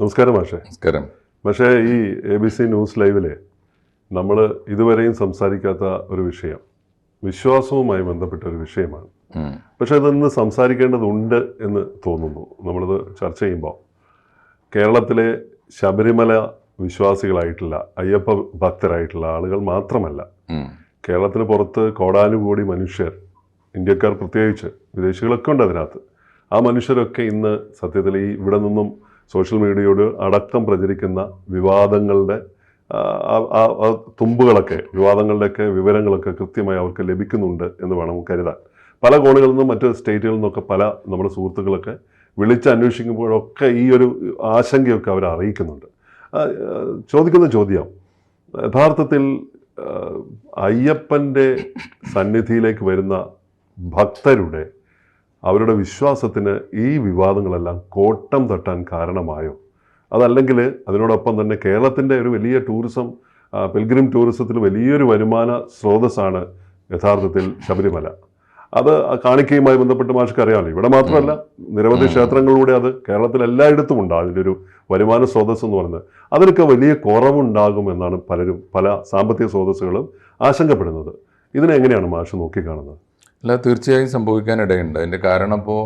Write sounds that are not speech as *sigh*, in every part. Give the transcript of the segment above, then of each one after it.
നമസ്കാരം മാഷെ. നമസ്കാരം. പക്ഷേ ഈ എ ബി സി ന്യൂസ് ലൈവിൽ നമ്മൾ ഇതുവരെയും സംസാരിക്കാത്ത ഒരു വിഷയം വിശ്വാസവുമായി ബന്ധപ്പെട്ട ഒരു വിഷയമാണ്. പക്ഷെ അതിന്ന് സംസാരിക്കേണ്ടതുണ്ട് എന്ന് തോന്നുന്നു. നമ്മളിത് ചർച്ച ചെയ്യുമ്പോൾ കേരളത്തിലെ ശബരിമല വിശ്വാസികളായിട്ടുള്ള അയ്യപ്പ ഭക്തരായിട്ടുള്ള ആളുകൾ മാത്രമല്ല. കേരളത്തിന് പുറത്ത് കോടാനുകൂടി മനുഷ്യർ ഇന്ത്യക്കാർ പ്രത്യേകിച്ച് വിദേശികളൊക്കെ ഉണ്ട് അതിനകത്ത്. ആ മനുഷ്യരൊക്കെ ഇന്ന് സത്യത്തിൽ ഈ ഇവിടെ നിന്നും സോഷ്യൽ മീഡിയയോട് അടക്കം പ്രചരിക്കുന്ന വിവാദങ്ങളുടെ തുമ്പുകളൊക്കെ വിവാദങ്ങളുടെയൊക്കെ വിവരങ്ങളൊക്കെ കൃത്യമായി അവർക്ക് ലഭിക്കുന്നുണ്ട് എന്ന് വേണം കരുതാൻ. പല കോണുകളിൽ നിന്നും മറ്റ് സ്റ്റേറ്റുകളിൽ നിന്നൊക്കെ പല നമ്മുടെ സുഹൃത്തുക്കളൊക്കെ വിളിച്ച് അന്വേഷിക്കുമ്പോഴൊക്കെ ഈ ഒരു ആശങ്കയൊക്കെ അവർ അറിയിക്കുന്നുണ്ട്. ചോദിക്കുന്ന ചോദ്യം യഥാർത്ഥത്തിൽ അയ്യപ്പന്റെ സന്നിധിയിലേക്ക് വരുന്ന ഭക്തരുടെ അവരുടെ വിശ്വാസത്തിന് ഈ വിവാദങ്ങളെല്ലാം കോട്ടം തട്ടാൻ കാരണമായോ? അതല്ലെങ്കിൽ അതിനോടൊപ്പം തന്നെ കേരളത്തിന്റെ ഒരു വലിയ ടൂറിസം പിൽഗ്രിം ടൂറിസത്തിൽ വലിയൊരു വരുമാന സ്രോതസ്സാണ് യഥാർത്ഥത്തിൽ ശബരിമല. അത് കാണിക്കയുമായി ബന്ധപ്പെട്ട് മാഷ്ക്ക് അറിയാമല്ലോ ഇവിടെ മാത്രമല്ല നിരവധി ക്ഷേത്രങ്ങളിലൂടെ അത് കേരളത്തിൽ എല്ലായിടത്തും ഉണ്ട് അതിന്റെ ഒരു വരുമാന സ്രോതസ് എന്ന് പറയുന്നത്. അതിനൊക്കെ വലിയ കുറവുണ്ടാകും എന്നാണ് പലരും പല സാമ്പത്തിക സ്രോതസ്സുകളും ആശങ്കപ്പെടുന്നത്. ഇതിനെ എങ്ങനെയാണ് മാഷ് നോക്കിക്കാണുന്നത്? അല്ല തീർച്ചയായും സംഭവിക്കാനിടയുണ്ട്. അതിന്റെ കാരണം ഇപ്പോൾ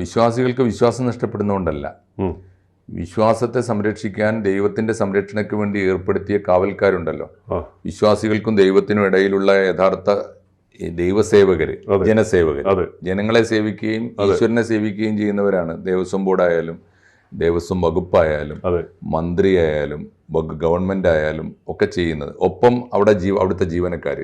വിശ്വാസികൾക്ക് വിശ്വാസം നഷ്ടപ്പെടുന്നതുകൊണ്ടല്ല വിശ്വാസത്തെ സംരക്ഷിക്കാൻ ദൈവത്തിന്റെ സംരക്ഷണയ്ക്ക് വേണ്ടി ഏർപ്പെടുത്തിയ കാവൽക്കാരുണ്ടല്ലോ. വിശ്വാസികൾക്കും ദൈവത്തിനും ഇടയിലുള്ള യഥാർത്ഥ ദൈവസേവകർ ദൈവസേവകര് അതെ. ജനങ്ങളെ സേവിക്കുകയും ഈശ്വരനെ സേവിക്കുകയും ചെയ്യുന്നവരാണ്. ദേവസ്വം ബോർഡായാലും ദേവസ്വം വകുപ്പായാലും മന്ത്രിയായാലും ഗവൺമെന്റ് ആയാലും ഒക്കെ ചെയ്യുന്നത്. ഒപ്പം അവിടെ ജീവ അവിടുത്തെ ജീവനക്കാർ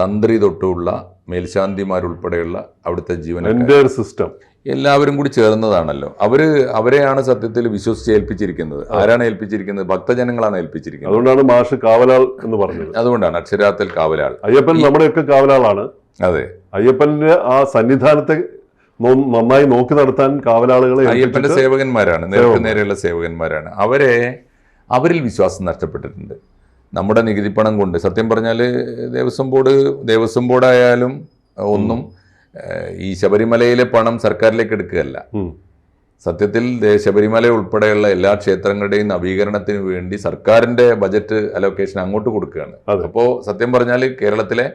തന്ത്രി തൊട്ടുള്ള മേൽശാന്തിമാരുൾപ്പെടെയുള്ള അവിടുത്തെ ജീവനക്കാർ. സിസ്റ്റം എല്ലാവരും കൂടി ചേർന്നതാണല്ലോ. അവർ അവരെയാണ് സത്യത്തിൽ വിശ്വസിച്ച് ഏൽപ്പിച്ചിരിക്കുന്നത്. ആരാണ് ഏൽപ്പിച്ചിരിക്കുന്നത്? ഭക്തജനങ്ങളാണ് ഏൽപ്പിച്ചിരിക്കുന്നത്. അതുകൊണ്ടാണ് മാഷ് കാവലാൾ എന്ന് പറഞ്ഞത്. അതുകൊണ്ടാണ് അക്ഷരാത്തിൽ കാവലാൾ. അയ്യപ്പൻ നമ്മുടെയൊക്കെ കാവലാളാണ്. അതെ. അയ്യപ്പന്റെ ആ സന്നിധാനത്തെ നന്നായി നോക്കി നടത്താൻ കാവലാളുകളെ അയ്യപ്പന്റെ സേവകന്മാരാണ് നേരെ നേരെയുള്ള സേവകന്മാരാണ്. അവരെ അവരിൽ വിശ്വാസം നഷ്ടപ്പെട്ടിട്ടുണ്ട്. നമ്മുടെ നികുതി പണം കൊണ്ട്. സത്യം പറഞ്ഞാൽ ദേവസ്വം ബോർഡ് ദേവസ്വം ബോർഡായാലും ഒന്നും ഈ ശബരിമലയിലെ പണം സർക്കാരിലേക്ക് എടുക്കുകയല്ല. സത്യത്തിൽ ശബരിമല ഉൾപ്പെടെയുള്ള എല്ലാ ക്ഷേത്രങ്ങളുടെയും നവീകരണത്തിന് വേണ്ടി സർക്കാരിന്റെ ബജറ്റ് അലോക്കേഷൻ അങ്ങോട്ട് കൊടുക്കുകയാണ്. അപ്പോൾ സത്യം പറഞ്ഞാൽ കേരളത്തിലെ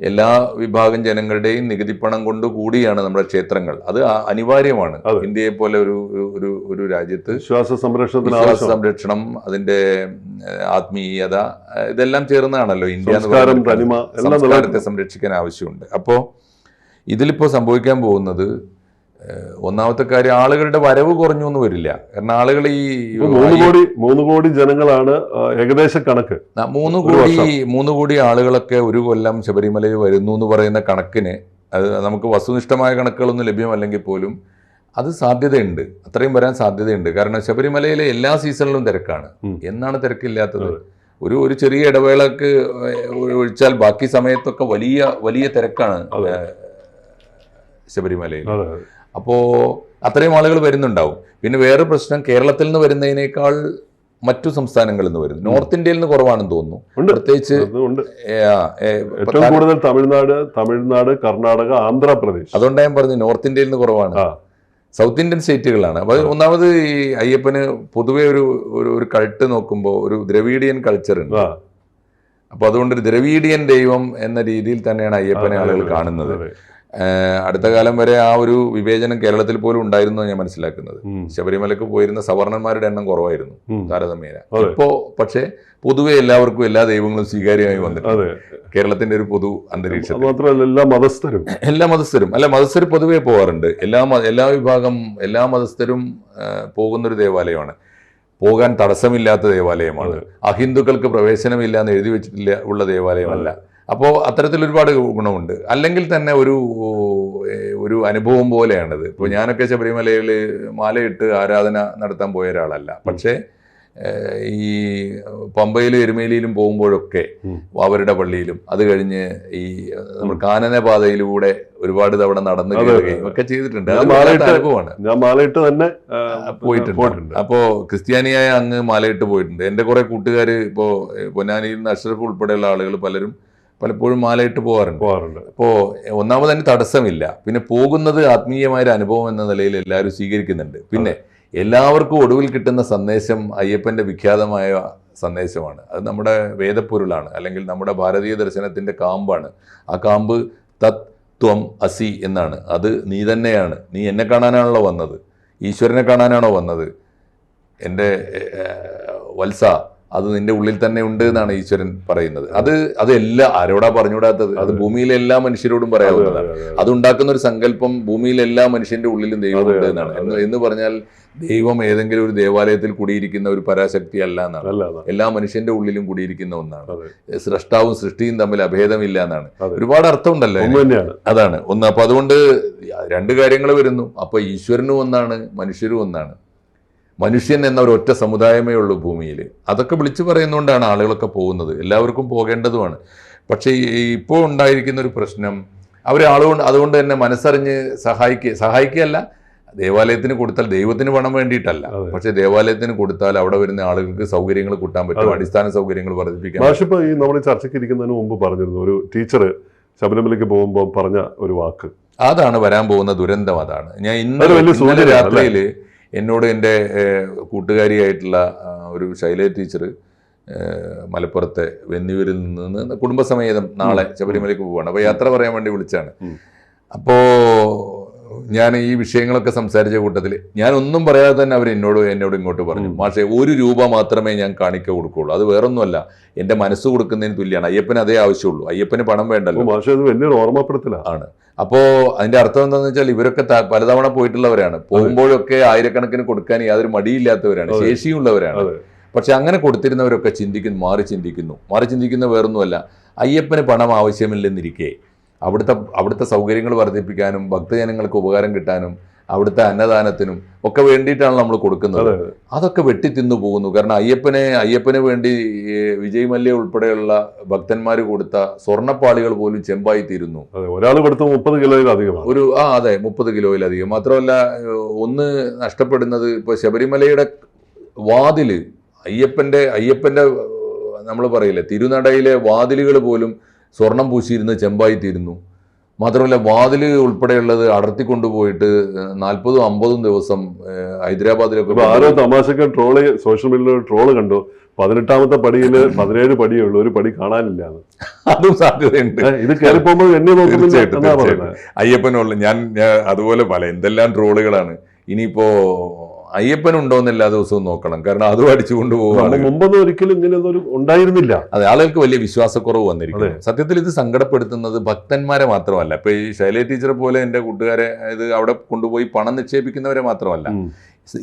എല്ലാ വിഭാഗം ജനങ്ങളുടെയും നികുതി പണം കൊണ്ട് കൂടിയാണ് നമ്മുടെ ക്ഷേത്രങ്ങൾ. അത് അനിവാര്യമാണ്. ഇന്ത്യയെ പോലെ ഒരു ഒരു- ഒരു രാജ്യത്ത് വിശ്വാസ സംരക്ഷണത്തിന് വിശ്വാസ ആവശ്യം സംരക്ഷണം അതിന്റെ ആത്മീയത ഇതെല്ലാം ചേർന്നതാണല്ലോ ഇന്ത്യ സംസ്കാരത്തെ സംരക്ഷിക്കാൻ ആവശ്യമുണ്ട്. അപ്പോൾ ഇതിലിപ്പോൾ സംഭവിക്കാൻ പോകുന്നത് ഒന്നാമത്തെ കാര്യം ആളുകളുടെ വരവ് കുറഞ്ഞു എന്ന് വരില്ല. കാരണം ആളുകൾ ഈ മൂന്ന് കോടി മൂന്ന് കോടി ജനങ്ങളാണ് ഏകദേശ കണക്ക്. മൂന്ന് കോടി. മൂന്ന് കോടി ആളുകളൊക്കെ ഒരു കൊല്ലം ശബരിമലയിൽ വരുന്നു എന്ന് പറയുന്ന കണക്കിന് അത് നമുക്ക് വസ്തുനിഷ്ഠമായ കണക്കുകളൊന്നും ലഭ്യമല്ലെങ്കിൽ പോലും അത് സാധ്യതയുണ്ട്. അത്രയും വരാൻ സാധ്യതയുണ്ട്. കാരണം ശബരിമലയിലെ എല്ലാ സീസണിലും തിരക്കാണ്. എന്നാണ് തിരക്കില്ലാത്തത്. ഒരു ഒരു ചെറിയ ഇടവേളക്ക് ഒഴിച്ചാൽ ബാക്കി സമയത്തൊക്കെ വലിയ വലിയ തിരക്കാണ് ശബരിമലയിൽ. അപ്പോൾ അത്രയും ആളുകൾ വരുന്നുണ്ടാവും. പിന്നെ വേറെ പ്രശ്നം കേരളത്തിൽ നിന്ന് വരുന്നതിനേക്കാൾ മറ്റു സംസ്ഥാനങ്ങളിൽ നിന്ന് വരുന്നു. നോർത്ത് ഇന്ത്യയിൽ നിന്ന് കുറവാണെന്ന് തോന്നുന്നു. പ്രത്യേകിച്ച് ഏറ്റവും കൂടുതൽ തമിഴ്നാട് തമിഴ്നാട് കർണാടക ആന്ധ്രാപ്രദേശ്. അതുകൊണ്ടാണ് ഞാൻ പറഞ്ഞു നോർത്ത് ഇന്ത്യയിൽ നിന്ന് കുറവാണ്. സൗത്ത് ഇന്ത്യൻ സ്റ്റേറ്റുകളാണ്. അപ്പോൾ ഒന്നാമത് ഈ അയ്യപ്പന് പൊതുവെ ഒരു ഒരു കൾട്ട് നോക്കുമ്പോൾ ഒരു ദ്രവീഡിയൻ കൾച്ചർ ഉണ്ട്. അപ്പോൾ അതുകൊണ്ട് ഒരു ദ്രവീഡിയൻ ദൈവം എന്ന രീതിയിൽ തന്നെയാണ് അയ്യപ്പനെ ആളുകൾ കാണുന്നത്. അടുത്ത കാലം വരെ ആ ഒരു വിവേചനം കേരളത്തിൽ പോലും ഉണ്ടായിരുന്നു ഞാൻ മനസ്സിലാക്കുന്നത്. ശബരിമലക്ക് പോയിരുന്ന സവർണന്മാരുടെ എണ്ണം കുറവായിരുന്നു. താരതമ്യേന. ഇപ്പോ പക്ഷേ പൊതുവെ എല്ലാവർക്കും എല്ലാ ദൈവങ്ങളും സ്വീകാര്യമായി വന്നിട്ടുണ്ട്. കേരളത്തിന്റെ ഒരു പൊതു അന്തരീക്ഷം മാത്രമല്ല എല്ലാ മതസ്ഥരും. എല്ലാ മതസ്ഥരും. അല്ല മതസ്ഥർ പൊതുവെ പോകാറുണ്ട് എല്ലാ എല്ലാ വിഭാഗം എല്ലാ മതസ്ഥരും പോകുന്നൊരു ദേവാലയമാണ്. പോകാൻ തടസ്സമില്ലാത്ത ദേവാലയമാണ്. അഹിന്ദുക്കൾക്ക് പ്രവേശനമില്ല എന്ന് എഴുതി വെച്ചിട്ടില്ല ഉള്ള ദേവാലയമല്ല. അപ്പോൾ അത്തരത്തിൽ ഒരുപാട് ഗുണമുണ്ട്. അല്ലെങ്കിൽ തന്നെ ഒരു ഒരു അനുഭവം പോലെയാണിത്. ഇപ്പോൾ ഞാനൊക്കെ ശബരിമലയിൽ മാലയിട്ട് ആരാധന നടത്താൻ പോയ ഒരാളല്ല. പക്ഷേ ഈ പമ്പയിലും എരുമേലിയിലും പോകുമ്പോഴൊക്കെ അവരുടെ പള്ളിയിലും അത് കഴിഞ്ഞ് ഈ നമ്മൾ കാനന പാതയിലൂടെ ഒരുപാട് തവണ നടന്നു കയറുകയും ഒക്കെ ചെയ്തിട്ടുണ്ട്. അനുഭവമാണ്. ഞാൻ മാലയിട്ട് തന്നെ പോയിട്ടുണ്ട്. അപ്പോ ക്രിസ്ത്യാനിയായ അങ്ങ് മാലയിട്ട് പോയിട്ടുണ്ട്. എന്റെ കുറെ കൂട്ടുകാർ ഇപ്പോ പൊന്നാനിയിൽ നിന്ന് അഷ്റഫ് ഉൾപ്പെടെയുള്ള ആളുകൾ പലരും പലപ്പോഴും മാലയിട്ട് പോകാറുണ്ട് പോകാറുണ്ട് അപ്പോൾ ഒന്നാമത് അതിന് തടസ്സമില്ല. പിന്നെ പോകുന്നത് ആത്മീയമായ ഒരു അനുഭവം എന്ന നിലയിൽ എല്ലാവരും സ്വീകരിക്കുന്നുണ്ട്. പിന്നെ എല്ലാവർക്കും ഒടുവിൽ കിട്ടുന്ന സന്ദേശം അയ്യപ്പന്റെ വിഖ്യാതമായ സന്ദേശമാണ്. അത് നമ്മുടെ വേദപ്പൊരുളാണ്. അല്ലെങ്കിൽ നമ്മുടെ ഭാരതീയ ദർശനത്തിന്റെ കാമ്പാണ്. ആ കാമ്പ് തത് ത്വം അസി എന്നാണ്. അത് നീ തന്നെയാണ്. നീ എന്നെ കാണാനാണല്ലോ വന്നത്. ഈശ്വരനെ കാണാനാണോ വന്നത്? എന്റെ വത്സ അത് നിന്റെ ഉള്ളിൽ തന്നെ ഉണ്ട് എന്നാണ് ഈശ്വരൻ പറയുന്നത്. അത് അത് എല്ലാ ആരോടാ പറഞ്ഞുകൂടാത്തത് അത്? ഭൂമിയിലെ എല്ലാ മനുഷ്യരോടും പറയാവുന്നതാണ് അതുണ്ടാക്കുന്ന ഒരു സങ്കല്പം ഭൂമിയിലെ എല്ലാ മനുഷ്യന്റെ ഉള്ളിലും ദൈവമുണ്ട് എന്നാണ്. എന്ന് എന്ന് പറഞ്ഞാൽ ദൈവം ഏതെങ്കിലും ഒരു ദേവാലയത്തിൽ കൂടിയിരിക്കുന്ന ഒരു പരാശക്തി അല്ല എന്നാണ്. എല്ലാ മനുഷ്യന്റെ ഉള്ളിലും കൂടിയിരിക്കുന്ന ഒന്നാണ്. സൃഷ്ടാവും സൃഷ്ടിയും തമ്മിൽ അഭേദമില്ല എന്നാണ്. ഒരുപാട് അർത്ഥമുണ്ടല്ലോ അതാണ്. ഒന്ന് അപ്പൊ അതുകൊണ്ട് രണ്ട് കാര്യങ്ങൾ വരുന്നു. അപ്പൊ ഈശ്വരനും ഒന്നാണ് മനുഷ്യരും ഒന്നാണ്. മനുഷ്യൻ എന്ന ഒരു ഒറ്റ സമുദായമേ ഉള്ളൂ ഭൂമിയിൽ അതൊക്കെ വിളിച്ചു പറയുന്നതുകൊണ്ടാണ് ആളുകളൊക്കെ പോകുന്നത്. എല്ലാവർക്കും പോകേണ്ടതുമാണ്. പക്ഷേ ഇപ്പോൾ ഉണ്ടായിരിക്കുന്ന ഒരു പ്രശ്നം അവർ ആളുകൊണ്ട് അതുകൊണ്ട് തന്നെ മനസ്സറിഞ്ഞ് സഹായിക്കുക സഹായിക്കുകയല്ല. ദേവാലയത്തിന് കൊടുത്താൽ ദൈവത്തിന് പണം വേണ്ടിയിട്ടല്ല. പക്ഷേ ദേവാലയത്തിന് കൊടുത്താൽ അവിടെ വരുന്ന ആളുകൾക്ക് സൗകര്യങ്ങൾ കൂട്ടാൻ പറ്റും. അടിസ്ഥാന സൗകര്യങ്ങൾ വർദ്ധിപ്പിക്കാം പക്ഷേ ഇപ്പോൾ ഈ നമ്മൾ ചർച്ചയ്ക്ക് ഇരിക്കുന്നതിന് മുമ്പ് പറഞ്ഞിരുന്നു. ഒരു ടീച്ചർ ശബരിമലയ്ക്ക് പോകുമ്പോൾ പറഞ്ഞ ഒരു വാക്ക്. അതാണ് വരാൻ പോകുന്ന ദുരന്തം. അതാണ്. ഞാൻ ഇന്നലെ രാത്രിയിൽ എന്നോട് എന്റെ കൂട്ടുകാരിയായിട്ടുള്ള ഒരു ശൈല ടീച്ചർ മലപ്പുറത്തെ വെന്നിയൂരിൽ നിന്ന് കുടുംബസമേതം നാളെ ശബരിമലയ്ക്ക് പോവുകയാണ്. അപ്പോൾ യാത്ര പറയാൻ വേണ്ടി വിളിച്ചാണ്. അപ്പോൾ ഞാൻ ഈ വിഷയങ്ങളൊക്കെ സംസാരിച്ച കൂട്ടത്തിൽ ഞാൻ ഒന്നും പറയാതെ തന്നെ അവർ എന്നോട് എന്നോട് ഇങ്ങോട്ട് പറഞ്ഞു. മാഷേ ഒരു രൂപ മാത്രമേ ഞാൻ കാണിക്ക കൊടുക്കുകയുള്ളൂ അത് വേറൊന്നുമല്ല. എന്റെ മനസ്സ് കൊടുക്കുന്നതിന് തുല്യമാണ് അയ്യപ്പന് അതേ ആവശ്യമുള്ളൂ. അയ്യപ്പന് പണം വേണ്ടല്ലോ. മാഷേ അത് വലിയൊരു ഓർമ്മപ്പെടുത്തലാണ് ആണ്. അതിന്റെ അർത്ഥം എന്താണെന്ന് വെച്ചാൽ ഇവരൊക്കെ പലതവണ പോയിട്ടുള്ളവരാണ്. പോകുമ്പോഴൊക്കെ ആയിരക്കണക്കിന് കൊടുക്കാൻ യാതൊരു മടിയില്ലാത്തവരാണ്. ശേഷിയുള്ളവരാണ്. പക്ഷെ അങ്ങനെ കൊടുത്തിരുന്നവരൊക്കെ ചിന്തിക്കുന്നു മാറി ചിന്തിക്കുന്നു. മാറി ചിന്തിക്കുന്ന വേറൊന്നുമല്ല. അയ്യപ്പന് പണം ആവശ്യമില്ലെന്നിരിക്കെ അവിടുത്തെ അവിടുത്തെ സൗകര്യങ്ങൾ വർദ്ധിപ്പിക്കാനും ഭക്തജനങ്ങൾക്ക് ഉപകാരം കിട്ടാനും അവിടുത്തെ അന്നദാനത്തിനും ഒക്കെ വേണ്ടിയിട്ടാണ് നമ്മൾ കൊടുക്കുന്നത്. അതൊക്കെ വെട്ടി തിന്നു പോകുന്നു. കാരണം അയ്യപ്പനെ അയ്യപ്പന് വേണ്ടി വിജയ് മല്യ ഉൾപ്പെടെയുള്ള ഭക്തന്മാർ കൊടുത്ത സ്വർണപ്പാളികൾ പോലും ചെമ്പായി തീരുന്നു. ഒരാൾ കൊടുത്ത മുപ്പത് കിലോയിലധികം ഒരു ആ അതെ മുപ്പത് കിലോയിലധികം മാത്രമല്ല ഒന്ന് നഷ്ടപ്പെടുന്നത് ഇപ്പോൾ ശബരിമലയുടെ വാതിൽ അയ്യപ്പന്റെ അയ്യപ്പന്റെ നമ്മൾ പറയില്ലേ തിരുനടയിലെ വാതിലുകൾ പോലും സ്വർണം പൂശിയിരുന്ന് ചെമ്പായി തീരുന്നു മാത്രമല്ല വാതിൽ ഉൾപ്പെടെയുള്ളത് അടർത്തി കൊണ്ടുപോയിട്ട് നാൽപ്പതും അമ്പതും ദിവസം ഹൈദരാബാദിലൊക്കെ ആരോ തമാശക്ക് ട്രോൾ സോഷ്യൽ മീഡിയയിൽ ട്രോൾ കണ്ടു. പതിനെട്ടാമത്തെ പടിയിൽ *laughs* പതിനേഴ് പടിയേ ഉള്ളൂ ഒരു പടി കാണാനില്ല. അതും സാധ്യതയുണ്ട്. ഇത് കയറി പോകുമ്പോൾ എന്നെ എന്നാ അയ്യപ്പനുള്ള ഞാൻ അതുപോലെ പല എന്തെല്ലാം ട്രോളുകളാണ്. ഇനിയിപ്പോ അയ്യപ്പൻ ഉണ്ടോന്ന് എല്ലാ ദിവസവും നോക്കണം. കാരണം അതും അടിച്ചു കൊണ്ടുപോകും നമ്മൾ മുമ്പൊന്നും ഒരിക്കലും ഇങ്ങനെ ഉണ്ടായിരുന്നില്ല. അതെ ആളുകൾക്ക് വലിയ വിശ്വാസക്കുറവ് വന്നിരിക്കുന്നു. സത്യത്തിൽ ഇത് സങ്കടപ്പെടുത്തുന്നത് ഭക്തന്മാരെ മാത്രമല്ല. ഇപ്പൊ ഈ ശൈല ടീച്ചറെ പോലെ എന്റെ കൂട്ടുകാരെ ഇത് അവിടെ കൊണ്ടുപോയി പണം നിക്ഷേപിക്കുന്നവരെ മാത്രമല്ല.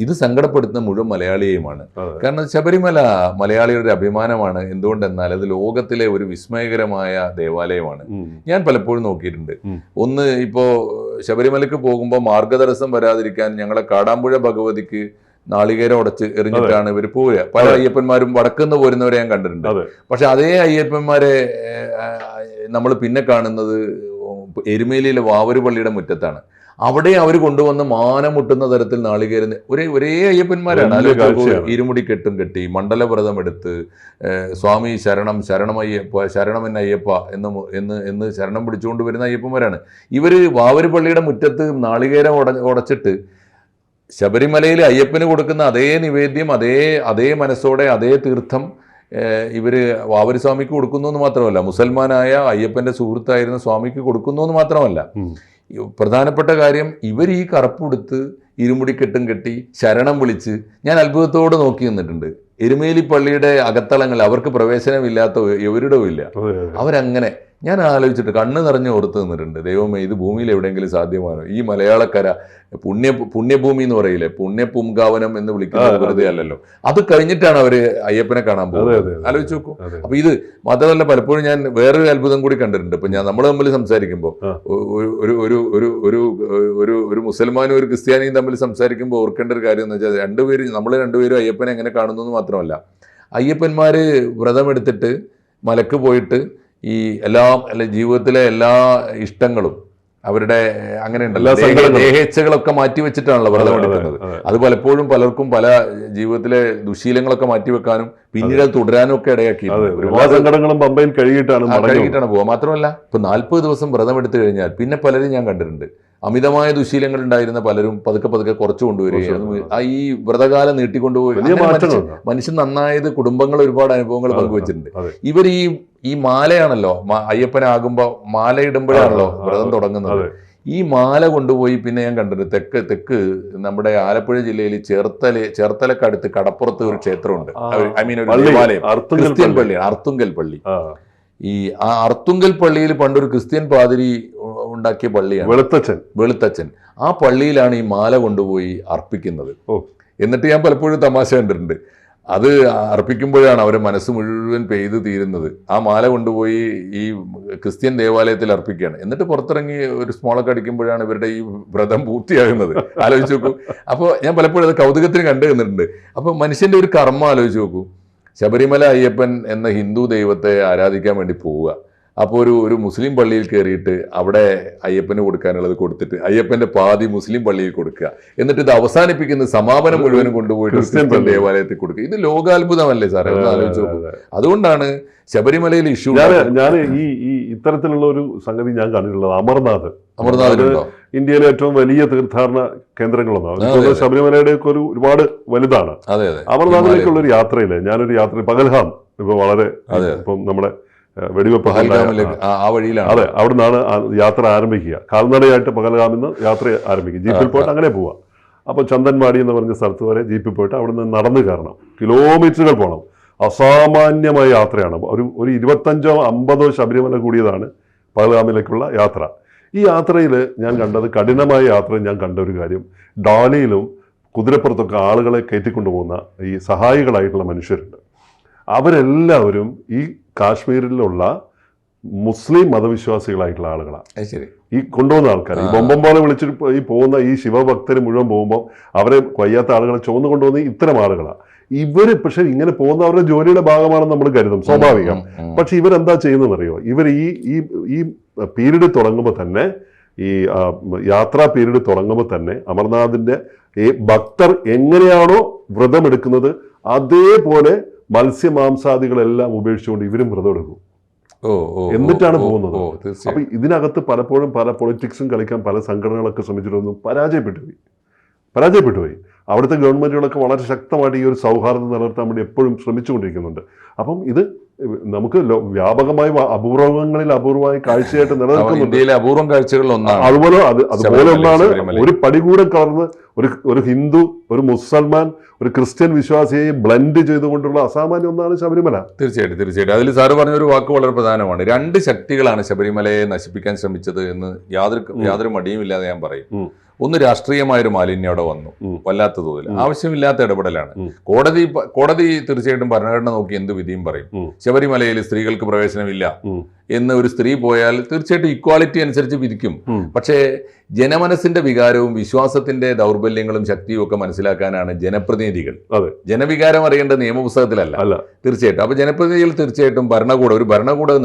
ഇത് സങ്കടപ്പെടുത്തുന്ന മുഴുവൻ മലയാളിയെയുമാണ്. കാരണം ശബരിമല മലയാളിയുടെ അഭിമാനമാണ്. എന്തുകൊണ്ടെന്നാൽ അത് ലോകത്തിലെ ഒരു വിസ്മയകരമായ ദേവാലയമാണ്. ഞാൻ പലപ്പോഴും നോക്കിയിട്ടുണ്ട്. ഒന്ന് ഇപ്പോ ശബരിമലക്ക് പോകുമ്പോൾ മാർഗതടസ്സം വരാതിരിക്കാൻ ഞങ്ങളെ കാടാമ്പുഴ ഭഗവതിക്ക് നാളികേരം ഉടച്ച് എറിഞ്ഞിട്ടാണ് ഇവർ പോവുക. പല അയ്യപ്പന്മാരും വടക്കുന്ന പോരുന്നവരെ ഞാൻ കണ്ടിട്ടുണ്ട്. പക്ഷെ അതേ അയ്യപ്പന്മാരെ നമ്മൾ പിന്നെ കാണുന്നത് എരുമേലിയിലെ വാവരുപള്ളിയുടെ മുറ്റത്താണ്. അവിടെ അവർ കൊണ്ടുവന്ന് മാനം മുട്ടുന്ന തരത്തിൽ നാളികേരുന്ന ഒരേ ഒരേ അയ്യപ്പന്മാരാണ്. ഇരുമുടി കെട്ടും കെട്ടി മണ്ഡലവ്രതം എടുത്ത് സ്വാമി ശരണം ശരണമയ്യപ്പ ശരണമെൻ അയ്യപ്പ എന്ന് എന്ന് എന്ന് ശരണം പിടിച്ചുകൊണ്ട് വരുന്ന അയ്യപ്പന്മാരാണ്. ഇവർ വാവരുപള്ളിയുടെ മുറ്റത്ത് നാളികേരം ഉട ഉടച്ചിട്ട് ശബരിമലയിൽ അയ്യപ്പന് കൊടുക്കുന്ന അതേ നിവേദ്യം അതേ അതേ മനസ്സോടെ അതേ തീർത്ഥം ഇവർ ഇവർ വാവൂര് സ്വാമിക്ക് കൊടുക്കുന്നു എന്ന് മാത്രമല്ല മുസൽമാനായ അയ്യപ്പന്റെ സുഹൃത്തായിരുന്ന സ്വാമിക്ക് കൊടുക്കുന്നു എന്ന് മാത്രമല്ല. പ്രധാനപ്പെട്ട കാര്യം ഇവർ ഈ കറുപ്പെടുത്ത് ഇരുമുടിക്കെട്ടും കെട്ടി ശരണം വിളിച്ച് ഞാൻ അത്ഭുതത്തോടെ നോക്കി നിന്നിട്ടുണ്ട് എരുമേലി പള്ളിയുടെ അകത്തളങ്ങൾ അവർക്ക് പ്രവേശനമില്ലാത്ത എവരിടവും ഇല്ല. അവരങ്ങനെ ഞാൻ ആലോചിച്ചിട്ട് കണ്ണ് നിറഞ്ഞ് ഓർത്ത് നിന്നിട്ടുണ്ട്. ദൈവമേ ഇത് ഭൂമിയിൽ എവിടെയെങ്കിലും സാധ്യമാണോ? ഈ മലയാളക്കര പുണ്യ പുണ്യഭൂമി എന്ന് പറയില്ലേ? പുണ്യപൂങ്കാവനം എന്ന് വിളിക്കുന്ന വെറുതെ അല്ലല്ലോ. അത് കഴിഞ്ഞിട്ടാണ് അവർ അയ്യപ്പനെ കാണാൻ പോകുന്നത്. ആലോചിച്ച് നോക്കൂ. അപ്പൊ ഇത് മാത്രമല്ല പലപ്പോഴും ഞാൻ വേറൊരു അത്ഭുതം കൂടി കണ്ടിട്ടുണ്ട്. ഇപ്പൊ ഞാൻ നമ്മൾ തമ്മിൽ സംസാരിക്കുമ്പോൾ ഒരു ഒരു ഒരു ഒരു ഒരു ഒരു ഒരു മുസൽമാനും ഒരു ക്രിസ്ത്യാനിയും തമ്മിൽ സംസാരിക്കുമ്പോൾ ഓർക്കേണ്ട ഒരു കാര്യം എന്ന് വെച്ചാൽ രണ്ടുപേരും നമ്മൾ രണ്ടുപേരും അയ്യപ്പനെ എങ്ങനെ കാണുന്നു എന്ന് മാത്രമല്ല അയ്യപ്പന്മാര് വ്രതമെടുത്തിട്ട് മലക്ക് പോയിട്ട് ഈ എല്ലാ അല്ലെ ജീവിതത്തിലെ എല്ലാ ഇഷ്ടങ്ങളും അവരുടെ അങ്ങനെ ഉണ്ടല്ലോ. എല്ലാ ദേഹേച്ഛകളൊക്കെ മാറ്റി വെച്ചിട്ടാണല്ലോ വ്രതം എടുക്കുന്നത്. അത് പലപ്പോഴും പലർക്കും പല ജീവിതത്തിലെ ദുശീലങ്ങളൊക്കെ മാറ്റിവെക്കാനും പിന്നീട് അത് തുടരാനും ഒക്കെ ഇടയാക്കി. ഒരുപാട് സങ്കടങ്ങളും പമ്പയിൽ കഴുകിയിട്ടാണ് കഴുകിയിട്ടാണ് പോവുക. മാത്രമല്ല ഇപ്പൊ നാൽപ്പത് ദിവസം വ്രതം എടുത്തു കഴിഞ്ഞാൽ പിന്നെ പലരും ഞാൻ കണ്ടിട്ടുണ്ട്. അമിതമായ ദുശീലങ്ങൾ ഉണ്ടായിരുന്ന പലരും പതുക്കെ പതുക്കെ കുറച്ചു കൊണ്ടുവരികയാണ്. ആ ഈ വ്രതകാലം നീട്ടിക്കൊണ്ടുപോയി മനുഷ്യൻ- നന്നായത് കുടുംബങ്ങൾ ഒരുപാട് അനുഭവങ്ങൾ പങ്കുവച്ചിട്ടുണ്ട്. ഇവർ ഈ ഈ മാലയാണല്ലോ അയ്യപ്പനാകുമ്പോ മാല ഇടുമ്പോഴാണല്ലോ വ്രതം തുടങ്ങുന്നത്. ഈ മാല കൊണ്ടുപോയി പിന്നെ ഞാൻ കണ്ടിട്ടുണ്ട് തെക്ക് തെക്ക് നമ്മുടെ ആലപ്പുഴ ജില്ലയിൽ ചേർത്തല ചേർത്തലക്കടുത്ത് കടപ്പുറത്ത് ഒരു ക്ഷേത്രമുണ്ട്. ഐ മീൻ ഒരു ദേവാലയം. ക്രിസ്ത്യൻ പള്ളി. പള്ളിയാണ് അർത്തുങ്കൽ പള്ളി. ഈ ആ അർത്തുങ്കൽ പള്ളിയിൽ പണ്ടൊരു ക്രിസ്ത്യൻ പാതിരി ഉണ്ടാക്കിയ പള്ളിയാണ് വെളുത്തച്ഛൻ. വെളുത്തച്ഛൻ. ആ പള്ളിയിലാണ് ഈ മാല കൊണ്ടുപോയി അർപ്പിക്കുന്നത്. ഓ. എന്നിട്ട് ഞാൻ പലപ്പോഴും തമാശ കണ്ടിട്ടുണ്ട്. അത് അർപ്പിക്കുമ്പോഴാണ് അവരെ മനസ്സ് മുഴുവൻ പെയ്ത് തീരുന്നത്. ആ മാല കൊണ്ടുപോയി ഈ ക്രിസ്ത്യൻ ദേവാലയത്തിൽ അർപ്പിക്കുകയാണ്. എന്നിട്ട് പുറത്തിറങ്ങി ഒരു സ്മോളൊക്കെ അടിക്കുമ്പോഴാണ് ഇവരുടെ ഈ വ്രതം പൂർത്തിയാകുന്നത്. ആലോചിച്ച് നോക്കൂ. അപ്പോൾ ഞാൻ പലപ്പോഴും അത് കൗതുകത്തിന് കണ്ടു തന്നിട്ടുണ്ട്. അപ്പോൾ മനുഷ്യന്റെ ഒരു കർമ്മം ആലോചിച്ച് നോക്കൂ. ശബരിമല അയ്യപ്പൻ എന്ന ഹിന്ദു ദൈവത്തെ ആരാധിക്കാൻ വേണ്ടി പോവുക. അപ്പോൾ ഒരു ഒരു മുസ്ലിം പള്ളിയിൽ കയറിയിട്ട് അവിടെ അയ്യപ്പന് കൊടുക്കാനുള്ളത് കൊടുത്തിട്ട് അയ്യപ്പന്റെ പാതി മുസ്ലിം പള്ളിയിൽ കൊടുക്കുക. എന്നിട്ട് ഇത് അവസാനിപ്പിക്കുന്ന സമാപനം മുഴുവനും കൊണ്ടുപോയിട്ട് ക്രിസ്ത്യൻ. ദേവാലയത്തിൽ കൊടുക്കുക. ഇത് ലോകാത്ഭുതമല്ലേ സാറേ? ഒന്ന് ആലോചിച്ച് നോക്കൂ. അതുകൊണ്ടാണ് ശബരിമലയിൽ ഇഷ്യൂ ഞാൻ ഈ ഈ ഇത്തരത്തിലുള്ള ഒരു സംഗതി ഞാൻ കണ്ടിട്ടുള്ളത് അമർനാഥ്. അമർനാഥ് ഇന്ത്യയിലെ ഏറ്റവും വലിയ തീർത്ഥാടന കേന്ദ്രങ്ങളൊന്നാണ്. ശബരിമലയുടെ ഒക്കെ ഒരു ഒരുപാട് വലുതാണ്. അമർനാഥിലേക്കുള്ള ഒരു യാത്രയില്ലേ? ഞാനൊരു യാത്ര പകൽഹാം. ഇപ്പൊ വളരെ. ഇപ്പം നമ്മുടെ വെടിവെപ്പ് ആ വഴിയിലാണ്. അതെ അവിടെ നിന്നാണ് യാത്ര ആരംഭിക്കുക. കാൽനടയായിട്ട് പകൽഗാമിൽ നിന്ന് യാത്ര ആരംഭിക്കുക. ജീപ്പിൽ പോയിട്ട് അങ്ങനെ പോവാം. അപ്പോൾ ചന്ദൻവാടി എന്ന് പറഞ്ഞ സ്ഥലത്ത് വരെ ജീപ്പിൽ പോയിട്ട് അവിടെ നിന്ന് നടന്നു കയറണം. കിലോമീറ്ററുകൾ പോകണം. അസാമാന്യമായ യാത്രയാണ്. ഒരു ഒരു ഇരുപത്തഞ്ചോ അമ്പതോ ശബരിമല കൂടിയതാണ് പകൽഗാമിലേക്കുള്ള യാത്ര. ഈ യാത്രയിൽ ഞാൻ കണ്ടത് കഠിനമായ യാത്ര ഞാൻ കണ്ട ഒരു കാര്യം. ഡാലിയിലും കുതിരപ്പുറത്തൊക്കെ ആളുകളെ കയറ്റിക്കൊണ്ടു പോകുന്ന ഈ സഹായികളായിട്ടുള്ള മനുഷ്യരുണ്ട്. അവരെല്ലാവരും ഈ കാശ്മീരിലുള്ള മുസ്ലിം മതവിശ്വാസികളായിട്ടുള്ള ആളുകളാണ് ശരി. ഈ കൊണ്ടുപോകുന്ന ആൾക്കാർ ഈ. ബൊമ്പം പോലെ വിളിച്ചിട്ട് ഈ പോകുന്ന ഈ ശിവഭക്തർ മുഴുവൻ പോകുമ്പോൾ അവരെ കൊയ്യാത്ത ആളുകളെ ചുവന്ന് കൊണ്ടുപോകുന്ന ഇത്തരം ആളുകളാണ് ഇവർ പക്ഷെ ഇങ്ങനെ പോകുന്ന അവരുടെ ജോലിയുടെ ഭാഗമാണെന്ന് നമ്മൾ കരുതും സ്വാഭാവികം. പക്ഷെ ഇവരെന്താ ചെയ്യുന്നതെന്നറിയോ? ഇവർ ഈ ഈ ഈ പീരീഡ് തുടങ്ങുമ്പോൾ തന്നെ ഈ യാത്രാ പീരീഡ് തുടങ്ങുമ്പോൾ തന്നെ അമർനാഥിന്റെ ഈ ഭക്തർ എങ്ങനെയാണോ വ്രതമെടുക്കുന്നത് അതേപോലെ മത്സ്യമാംസാദികളെല്ലാം ഉപേക്ഷിച്ചുകൊണ്ട് ഇവരും വ്രതം എടുക്കും എന്നിട്ടാണ് പോകുന്നത്. അപ്പൊ ഇതിനകത്ത് പലപ്പോഴും പല പൊളിറ്റിക്സും കളിക്കാൻ പല സംഘടനകളൊക്കെ ശ്രമിച്ചിട്ടൊന്നും പരാജയപ്പെട്ടു പോയി പരാജയപ്പെട്ടു പോയി അവിടുത്തെ ഗവൺമെന്റുകളൊക്കെ വളരെ ശക്തമായിട്ട് ഈ ഒരു സൗഹാർദ്ദം നിലനിർത്താൻ വേണ്ടി എപ്പോഴും ശ്രമിച്ചുകൊണ്ടിരിക്കുന്നുണ്ട്. അപ്പം ഇത് നമുക്ക് വ്യാപകമായി അപൂർവങ്ങളിൽ അപൂർവമായി കാഴ്ചയായിട്ട് *laughs* നിലനിൽക്കുന്നുണ്ട്. അപൂർവം കാഴ്ചകളിൽ ഒന്നാണ്. അതുപോലെ അത് അതുപോലെ ഒന്നാണ് ഒരു പടി കൂടെ കലർന്ന് ഒരു ഒരു ഹിന്ദു ഒരു മുസൽമാൻ ഒരു ക്രിസ്ത്യൻ വിശ്വാസിയെ ബ്ലെൻഡ് ചെയ്തുകൊണ്ടുള്ള അസാമാന്യ ഒന്നാണ് ശബരിമല. തീർച്ചയായിട്ടും തീർച്ചയായിട്ടും. അതിൽ സാറ് പറഞ്ഞ ഒരു വാക്ക് വളരെ പ്രധാനമാണ്. രണ്ട് ശക്തികളാണ് ശബരിമലയെ നശിപ്പിക്കാൻ ശ്രമിച്ചത് എന്ന് യാതൊരു. യാതൊരു മടിയും ഇല്ലാതെ ഞാൻ പറയും. ഒന്ന് രാഷ്ട്രീയമായ ഒരു മാലിന്യം അവിടെ വന്നു. വല്ലാത്ത തോതിൽ. ആവശ്യമില്ലാത്ത ഇടപെടലാണ്. കോടതി കോടതി തീർച്ചയായിട്ടും ഭരണഘടന നോക്കി എന്ത് വിധിയും പറയും. ശബരിമലയിൽ സ്ത്രീകൾക്ക് പ്രവേശനമില്ല. എന്ന് ഒരു സ്ത്രീ പോയാൽ തീർച്ചയായിട്ടും ഇക്വാളിറ്റി അനുസരിച്ച് വിധിക്കും. പക്ഷേ ജനമനസ്സിന്റെ വികാരവും വിശ്വാസത്തിന്റെ ദൗർബല്യങ്ങളും ശക്തിയും ഒക്കെ മനസ്സിലാക്കാനാണ് ജനപ്രതിനിധികൾ. ജനവികാരം അറിയേണ്ട നിയമപുസ്തകത്തിലല്ല. തീർച്ചയായിട്ടും. അപ്പൊ ജനപ്രതിനിധികൾ തീർച്ചയായിട്ടും ഭരണകൂടം ഒരു ഭരണകൂടം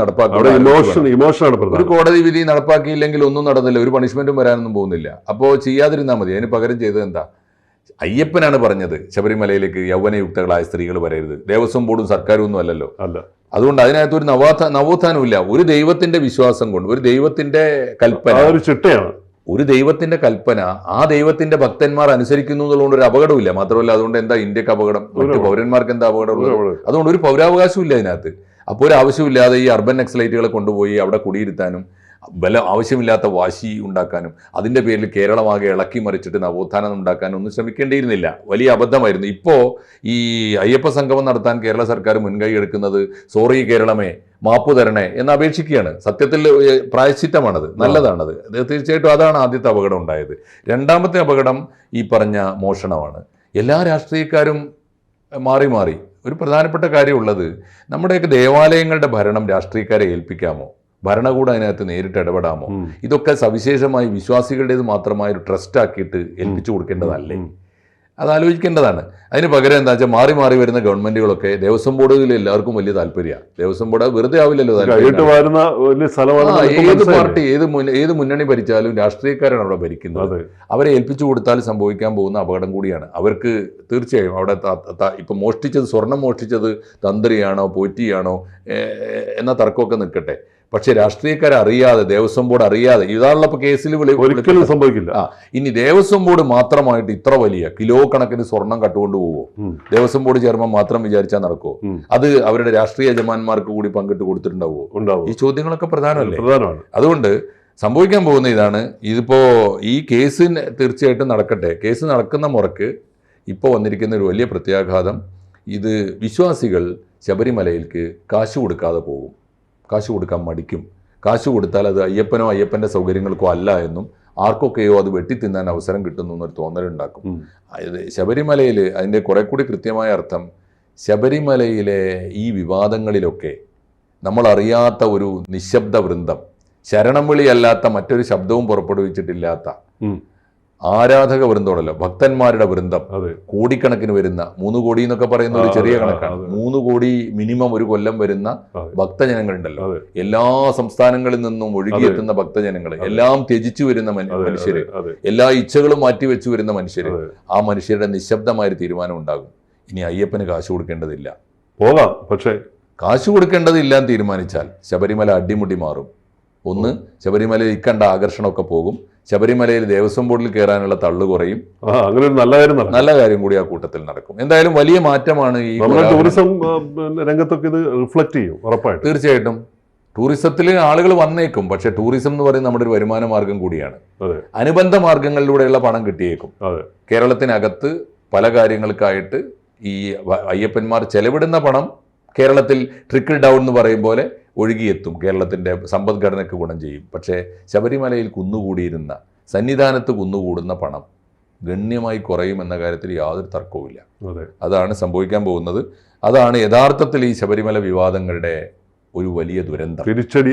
ഇമോഷനാണ് ഒരു കോടതി വിധി നടപ്പാക്കിയില്ലെങ്കിൽ ഒന്നും നടന്നില്ല. ഒരു പണിഷ്മെന്റും വരാനൊന്നും പോകുന്നില്ല. അപ്പോൾ ചെയ്യാതിരുന്നാൽ മതി. അതിന് പകരം ചെയ്തത് എന്താ? അയ്യപ്പനാണ് പറഞ്ഞത് ശബരിമലയിലേക്ക് യൗവനയുക്തകളായ സ്ത്രീകൾ വരരുത്. ദേവസ്വം ബോർഡും സർക്കാരും ഒന്നും അല്ലല്ലോ. അല്ല. അതുകൊണ്ട് അതിനകത്ത് ഒരു നവോത്ഥാ നവോത്ഥാനമില്ല ഒരു ദൈവത്തിന്റെ വിശ്വാസം കൊണ്ട് ഒരു ദൈവത്തിന്റെ കൽപ്പന. ഒരു ചിട്ടയാണ്. ഒരു ദൈവത്തിന്റെ കൽപ്പന ആ ദൈവത്തിന്റെ ഭക്തന്മാർ അനുസരിക്കുന്നു എന്നുള്ളതുകൊണ്ട് ഒരു അപകടമില്ല മാത്രമല്ല അതുകൊണ്ട് എന്താ ഇന്ത്യയ്ക്ക് അപകടം? മറ്റു പൗരന്മാർക്ക് എന്താ അപകടമുള്ളത് അതുകൊണ്ട് ഒരു പൗരാവകാശവും ഇല്ല അതിനകത്ത്. അപ്പോൾ ഒരു ആവശ്യമില്ലാതെ ഈ അർബൻ നക്സലൈറ്റുകളെ കൊണ്ടുപോയി അവിടെ കുടിയിരുത്താനും ബല ആവശ്യമില്ലാത്ത വാശി ഉണ്ടാക്കാനും അതിന്റെ പേരിൽ കേരളമാകെ ഇളക്കി മറിച്ചിട്ട് നവോത്ഥാനം ഉണ്ടാക്കാനും ഒന്നും ശ്രമിക്കേണ്ടിയിരുന്നില്ല. വലിയ അബദ്ധമായിരുന്നു. ഇപ്പോൾ ഈ അയ്യപ്പ സംഗമം നടത്താൻ കേരള സർക്കാർ മുൻകൈ എടുക്കുന്നത് സോറി കേരളമേ മാപ്പ് തരണേ എന്ന് അപേക്ഷിക്കുകയാണ്. സത്യത്തിൽ പ്രായശ്ചിത്തമാണത്. നല്ലതാണത്. തീർച്ചയായിട്ടും അതാണ് ആദ്യത്തെ അപകടം ഉണ്ടായത്. രണ്ടാമത്തെ അപകടം ഈ പറഞ്ഞ മോഷണമാണ്. എല്ലാ രാഷ്ട്രീയക്കാരും മാറി മാറി. ഒരു പ്രധാനപ്പെട്ട കാര്യമുള്ളത് നമ്മുടെയൊക്കെ ദേവാലയങ്ങളുടെ ഭരണം രാഷ്ട്രീയക്കാരെ ഏൽപ്പിക്കാമോ? ഭരണകൂടം അതിനകത്ത് നേരിട്ട് ഇടപെടാമോ? ഇതൊക്കെ സവിശേഷമായി വിശ്വാസികളുടേത് മാത്രമായ ഒരു ട്രസ്റ്റ് ആക്കിയിട്ട് ഏൽപ്പിച്ചു കൊടുക്കേണ്ടതല്ലേ. അത് ആലോചിക്കേണ്ടതാണ് അതിന് പകരം എന്താ വെച്ചാൽ മാറി മാറി വരുന്ന ഗവൺമെന്റുകളൊക്കെ ദേവസ്വം ബോർഡുകളിൽ എല്ലാവർക്കും വലിയ താല്പര്യമാണ് ദേവസ്വം ബോർഡ് വെറുതെ ആവില്ലല്ലോ ഏത് പാർട്ടി ഏത് ഏത് മുന്നണി ഭരിച്ചാലും രാഷ്ട്രീയക്കാരാണ് അവിടെ ഭരിക്കുന്നത്. അവരെ ഏൽപ്പിച്ചു കൊടുത്താൽ സംഭവിക്കാൻ പോകുന്ന അപകടം കൂടിയാണ്. അവർക്ക് തീർച്ചയായും അവിടെ ഇപ്പം മോഷ്ടിച്ചത് സ്വർണം മോഷ്ടിച്ചത് തന്ത്രിയാണോ പോറ്റിയാണോ എന്ന തർക്കമൊക്കെ നിൽക്കട്ടെ. പക്ഷെ രാഷ്ട്രീയക്കാർ അറിയാതെ ദേവസ്വം ബോർഡ് അറിയാതെ ഇതാണല്ലോ കേസിൽ വിളി ഒരിക്കലും സംഭവിക്കില്ല. ആ ഇനി ദേവസ്വം ബോർഡ് മാത്രമായിട്ട് ഇത്ര വലിയ കിലോ കണക്കിന് സ്വർണം കട്ടുകൊണ്ട് പോവോ. ദേവസ്വം ബോർഡ് ചെയർമാൻ മാത്രം വിചാരിച്ചാൽ നടക്കുമോ അത് അവരുടെ രാഷ്ട്രീയ യജമാന്മാർക്ക് കൂടി പങ്കിട്ട് കൊടുത്തിട്ടുണ്ടാവുമോ ഈ ചോദ്യങ്ങളൊക്കെ പ്രധാനമല്ലേ? പ്രധാനമാണ്. അതുകൊണ്ട് സംഭവിക്കാൻ പോകുന്ന ഇതാണ് ഇതിപ്പോ ഈ കേസിന് തീർച്ചയായിട്ടും നടക്കട്ടെ. കേസ് നടക്കുന്ന മുറക്ക് ഇപ്പോൾ വന്നിരിക്കുന്ന ഒരു വലിയ പ്രത്യാഘാതം ഇത് വിശ്വാസികൾ ശബരിമലയിലേക്ക് കാശ് കൊടുക്കാതെ പോകും. കാശ് കൊടുക്കാൻ മടിക്കും. കാശ് കൊടുത്താൽ അത് അയ്യപ്പനോ അയ്യപ്പന്റെ സൗകര്യങ്ങൾക്കോ അല്ല എന്നും ആർക്കൊക്കെയോ അത് വെട്ടിത്തിന്നാൻ അവസരം കിട്ടുന്നു എന്നൊരു തോന്നലുണ്ടാക്കും. ശബരിമലയിൽ അതിന്റെ കുറെ കൂടി കൃത്യമായ അർത്ഥം ശബരിമലയിലെ ഈ വിവാദങ്ങളിലൊക്കെ നമ്മൾ അറിയാത്ത ഒരു നിശബ്ദ വൃന്ദം ശരണം വിളിയല്ലാത്ത മറ്റൊരു ശബ്ദവും പുറപ്പെടുവിച്ചിട്ടില്ലാത്ത. ആരാധക വൃന്ദമുണ്ടല്ലോ. ഭക്തന്മാരുടെ വൃന്ദം. കോടിക്കണക്കിന് വരുന്ന മൂന്ന് കോടി എന്നൊക്കെ പറയുന്ന ഒരു ചെറിയ കണക്കാണ്. മൂന്ന് കോടി മിനിമം ഒരു കൊല്ലം വരുന്ന ഭക്തജനങ്ങളുണ്ടല്ലോ. എല്ലാ സംസ്ഥാനങ്ങളിൽ നിന്നും ഒഴുകിയെത്തുന്ന ഭക്തജനങ്ങൾ എല്ലാം ത്യജിച്ചു വരുന്ന മനുഷ്യര്. എല്ലാ ഇച്ഛകളും മാറ്റിവെച്ചു വരുന്ന മനുഷ്യര്. ആ മനുഷ്യരുടെ നിശബ്ദമായ ഒരു തീരുമാനം ഉണ്ടാകും. ഇനി അയ്യപ്പന് കാശ് കൊടുക്കേണ്ടതില്ല. പോകാം. പക്ഷേ കാശ് കൊടുക്കേണ്ടതില്ല എന്ന് തീരുമാനിച്ചാൽ ശബരിമല അടിമുടി മാറും. ഒന്ന് ശബരിമലയിൽ ഇക്കണ്ട ആകർഷണമൊക്കെ പോകും. ശബരിമലയിൽ ദേവസ്വം ബോർഡിൽ കയറാനുള്ള തള്ളു കുറയും. അങ്ങനെ ഒരു നല്ല കാര്യം നല്ല കാര്യം കൂടി ആ കൂട്ടത്തിൽ നടക്കും. എന്തായാലും വലിയ മാറ്റമാണ് ഈ ടൂറിസം രംഗത്തൊക്കെ ഇത് റിഫ്ലക്ട് ചെയ്യും ഉറപ്പായിട്ടും. തീർച്ചയായിട്ടും. ടൂറിസത്തിൽ ആളുകൾ വന്നേക്കും പക്ഷെ ടൂറിസം എന്ന് പറയുന്നത് നമ്മുടെ ഒരു വരുമാന മാർഗം കൂടിയാണ്. അനുബന്ധ മാർഗങ്ങളിലൂടെയുള്ള പണം കിട്ടിയേക്കും. കേരളത്തിനകത്ത് പല കാര്യങ്ങൾക്കായിട്ട് ഈ അയ്യപ്പന്മാർ ചെലവിടുന്ന പണം കേരളത്തിൽ ട്രിക്കിൾ ഡൗൺ എന്ന് പറയും പോലെ ഒഴുകിയെത്തും. കേരളത്തിന്റെ സമ്പദ്ഘടനയ്ക്ക് ഗുണം ചെയ്യും. പക്ഷേ ശബരിമലയിൽ കുന്നുകൂടിയിരുന്ന സന്നിധാനത്ത് കുന്നുകൂടുന്ന പണം ഗണ്യമായി കുറയുമെന്ന കാര്യത്തിൽ യാതൊരു തർക്കവുമില്ല അതാണ് സംഭവിക്കാൻ പോകുന്നത്. അതാണ് യഥാർത്ഥത്തിൽ ഈ ശബരിമല വിവാദങ്ങളുടെ ഒരു വലിയ ദുരന്തം. തിരിച്ചടി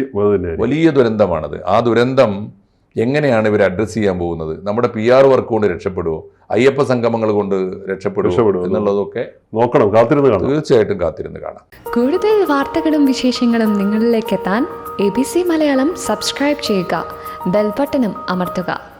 വലിയ ദുരന്തമാണത്. ആ ദുരന്തം എങ്ങനെയാണ് ഇവർ അഡ്രസ്സ് ചെയ്യാൻ പോകുന്നത്? നമ്മുടെ പി ആർ വർക്ക് കൊണ്ട് രക്ഷപ്പെടുമോ അയ്യപ്പ സംഗമങ്ങൾ കൊണ്ട് രക്ഷപ്പെടുമോ? എന്നുള്ളതൊക്കെ നോക്കണം കാത്തിരുന്ന് കാണാം തീർച്ചയായിട്ടും കാത്തിരുന്ന് കാണാം. കൂടുതൽ വാർത്തകളും വിശേഷങ്ങളും നിങ്ങളിലേക്ക് എത്താൻ A B C Malayalam subscribe ചെയ്യുക. ബെൽബട്ടനും അമർത്തുക.